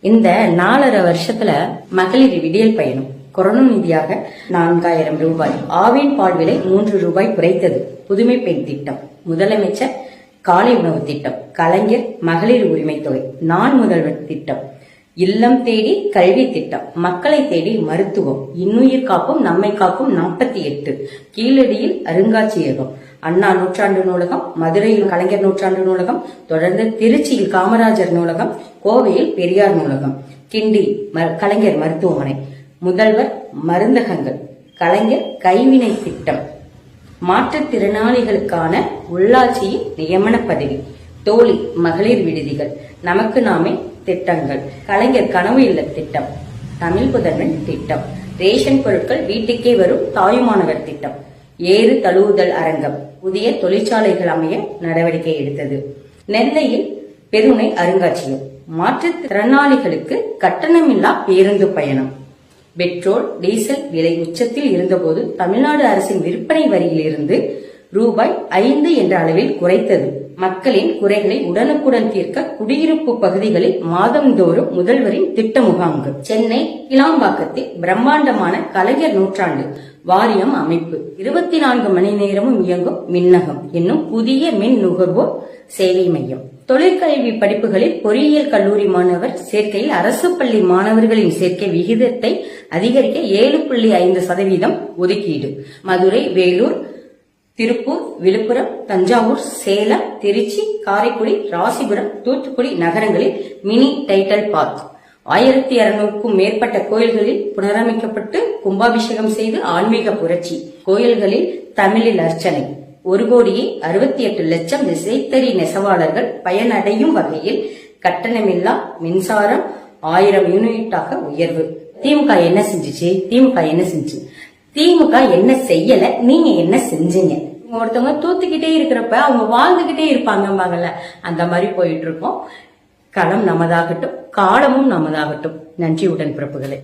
இந்த நாலரை வருஷத்துல மகளிர் விடியல் பயணம். கொரோனா நிதியாக நான்காயிரம் ரூபாய். ஆவின் பால் விலை மூன்று ரூபாய் குறைத்தது. புதுமை பெண் திட்டம். முதலமைச்சர் காலை உணவு திட்டம். கலைஞர் மகளிர் உரிமை தொகை. நான் முதல்வர் திட்டம். இல்லம் தேடி கல்வி திட்டம். மக்களை தேடி மருத்துவம். இன்னுயிர் காப்பும் நம்மை காக்கும் நாற்பத்தி எட்டு. கீழடியில் அருங்காட்சியகம். அண்ணா நூற்றாண்டு நூலகம் மதுரையில் கலைஞர் நூற்றாண்டு நூலகம் தொடர்ந்து திருச்சியில் காமராஜர் நூலகம் கோவையில் பெரியார் நூலகம். கிண்டி ம- கலைஞர் மருத்துவமனை. முதல்வர் மருந்தகங்கள். கலைஞர் கைவினை திட்டம். மாற்றுத்திறனாளிகளுக்கான உள்ளாட்சியின் நியமன பதவி. தோழி மகளிர் விடுதிகள். நமக்கு நாமே திட்டங்கள். கலைஞர் கனவு இல்ல திட்டம். தமிழ் புதல்வன் திட்டம். ரேஷன் பொருட்கள் வீட்டுக்கே வரும் தாயுமானவர் திட்டம். ஏறு தழுவுதல் அரங்கம். புதிய தொழிற்சாலைகள் அமைய நடவடிக்கை எடுத்தது. நெல்லையில் பெருமை அருங்காட்சியகம். மாற்றுத்திறனாளிகளுக்கு கட்டணமில்லா பேருந்து பயணம். பெட்ரோல் டீசல் விலை உச்சத்தில் இருந்தபோது தமிழ்நாடு அரசின் விற்பனை வரியிலிருந்து ரூபாய் ஐந்து என்ற அளவில் குறைத்தது. மக்களின் குறைகளை உடனுக்குடன் தீர்க்க குடியிருப்பு பகுதிகளில் மாதந்தோறும் முதல்வரின் திட்ட முகாம்கள் சென்னை கிளாம்பாக்கத்தில் பிரம்மாண்டமான கலைஞர் நூற்றாண்டு வாரியம் அமைப்பு. இருபத்தி நான்கு மணி நேரமும் இயங்கும் மின்னகம் என்னும் புதிய மின் நுகர்வோர் சேவை மையம். தொழிற்கல்வி படிப்புகளில் பொறியியல் கல்லூரி மாணவர் சேர்க்கையில் அரசு பள்ளி மாணவர்களின் சேர்க்கை விகிதத்தை அதிகரிக்க ஏழு புள்ளி ஐந்து சதவீதம் ஒதுக்கீடு. மதுரை வேலூர் திருப்பூர் விழுப்புரம் தஞ்சாவூர் சேலம் திருச்சி காரைக்குடி ராசிபுரம் தூத்துக்குடி நகரங்களில் மினி டைட்டல் பார்க். ஆயிரத்தி இருநூறுக்கும் மேற்பட்ட கோயில்களில் புனரமைக்கப்பட்டு கும்பாபிஷேகம் செய்து ஆன்மீக புரட்சி. கோயில்களில் தமிழில் அர்ச்சனை. ஒரு கோடியே அறுபத்தி எட்டு லட்சம் விசைத்தறி நெசவாளர்கள் பயனடையும் வகையில் கட்டணமில்லா மின்சாரம் ஆயிரம் யூனிட்டாக உயர்வு. திமுக என்ன செஞ்சுச்சு? திமுக என்ன செஞ்சு? திமுக என்ன செய்யல? நீங்க என்ன செஞ்சீங்க? ஒருத்தவங்க தூத்துக்கிட்டே இருக்கிறப்ப அவங்க வாழ்ந்துகிட்டே இருப்பாங்கம்பாங்கல்ல அந்த மாதிரி போயிட்டு இருக்கோம். களம் நமதாகட்டும் காலமும் நமதாகட்டும். நன்றி உடன்பிறப்புகளே.